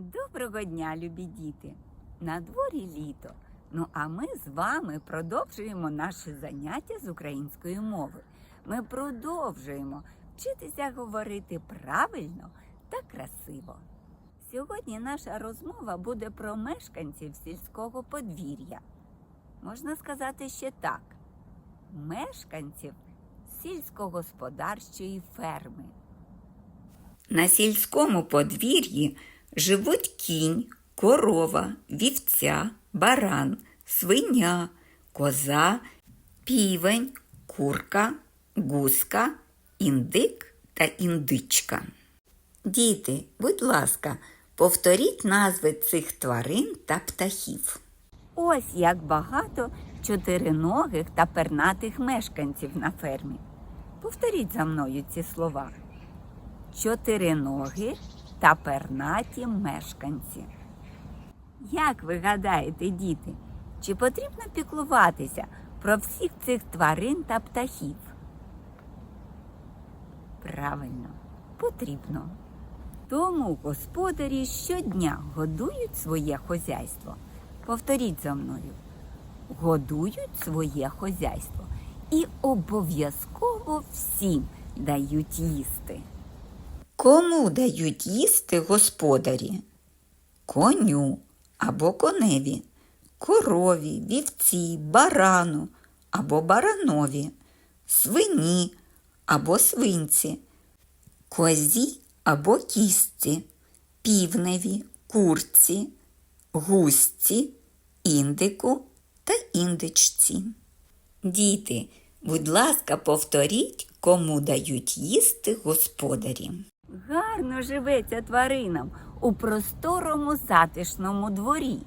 Доброго дня, любі діти! На дворі літо. Ну а ми з вами продовжуємо наше заняття з української мови. Ми продовжуємо вчитися говорити правильно та красиво. Сьогодні наша розмова буде про мешканців сільського подвір'я. Можна сказати ще так: мешканців сільськогосподарчої ферми. На сільському подвір'ї живуть кінь, корова, вівця, баран, свиня, коза, півень, курка, гуска, індик та індичка. Діти, будь ласка, повторіть назви цих тварин та птахів. Ось як багато чотириногих та пернатих мешканців на фермі. Повторіть за мною ці слова чотириногі та пернаті мешканці. Як ви гадаєте, діти, чи потрібно піклуватися про всіх цих тварин та птахів? Правильно, потрібно. Тому господарі щодня годують своє хозяйство. Повторіть за мною. Годують своє хозяйство і обов'язково всім дають їсти. Кому дають їсти господарі? Коню або коневі, корові, вівці, барану або баранові, свині або свинці, козі або кістці, півневі, курці, гусці, індику та індичці. Діти, будь ласка, повторіть, кому дають їсти господарі. Гарно живеться тваринам у просторому затишному дворі.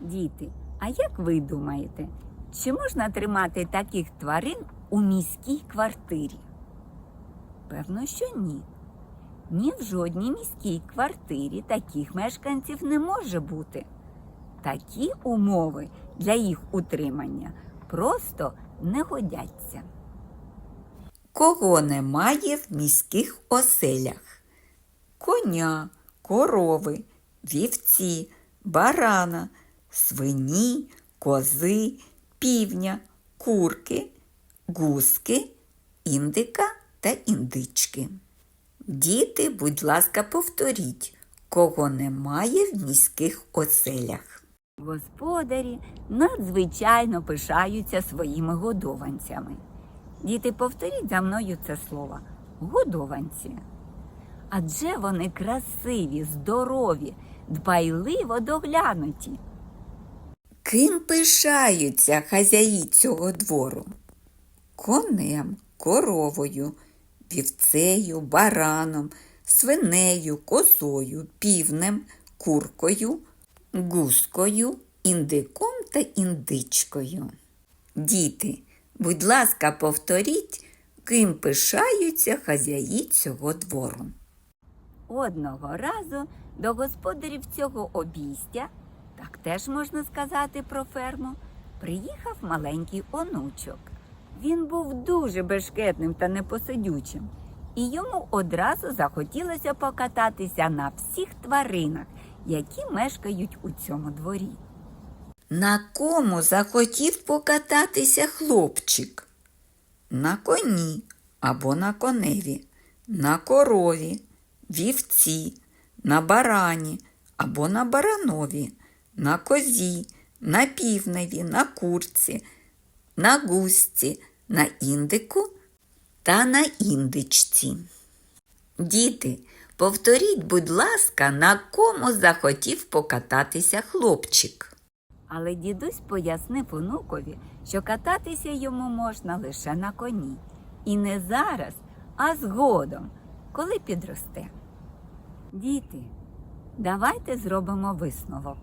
Діти, а як ви думаєте, чи можна тримати таких тварин у міській квартирі? Певно, що ні. Ні в жодній міській квартирі таких мешканців не може бути. Такі умови для їх утримання просто не годяться. Кого немає в міських оселях? Коня, корови, вівці, барана, свині, кози, півня, курки, гуски, індика та індички. Діти, будь ласка, повторіть, кого немає в міських оселях. Господарі надзвичайно пишаються своїми годованцями. Діти, повторіть за мною це слово годованці. Адже вони красиві, здорові, дбайливо доглянуті. Ким пишаються хазяї цього двору? Конем, коровою, вівцею, бараном, свинею, козою, півнем, куркою, гускою, індиком та індичкою. Діти, будь ласка, повторіть, ким пишаються хазяї цього двору. Одного разу до господарів цього обійстя, так теж можна сказати про ферму, приїхав маленький онучок. Він був дуже бешкетним та непосидючим, і йому одразу захотілося покататися на всіх тваринах, які мешкають у цьому дворі. На кому захотів покататися хлопчик? На коні або на коневі, на корові, вівці, на барані або на баранові, на козі, на півневі, на курці, на гусці, на індику та на індичці. Діти, повторіть, будь ласка, на кому захотів покататися хлопчик. Але дідусь пояснив онукові, що кататися йому можна лише на коні. І не зараз, а згодом, коли підросте. Діти, давайте зробимо висновок.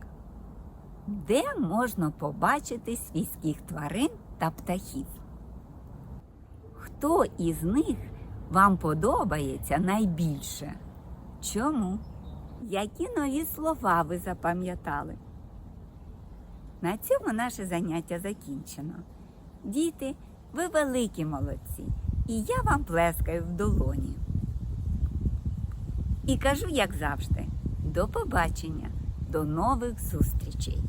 Де можна побачити свійських тварин та птахів? Хто із них вам подобається найбільше? Чому? Які нові слова ви запам'ятали? На цьому наше заняття закінчено. Діти, ви великі молодці, і я вам плескаю в долоні. І кажу, як завжди, до побачення, до нових зустрічей!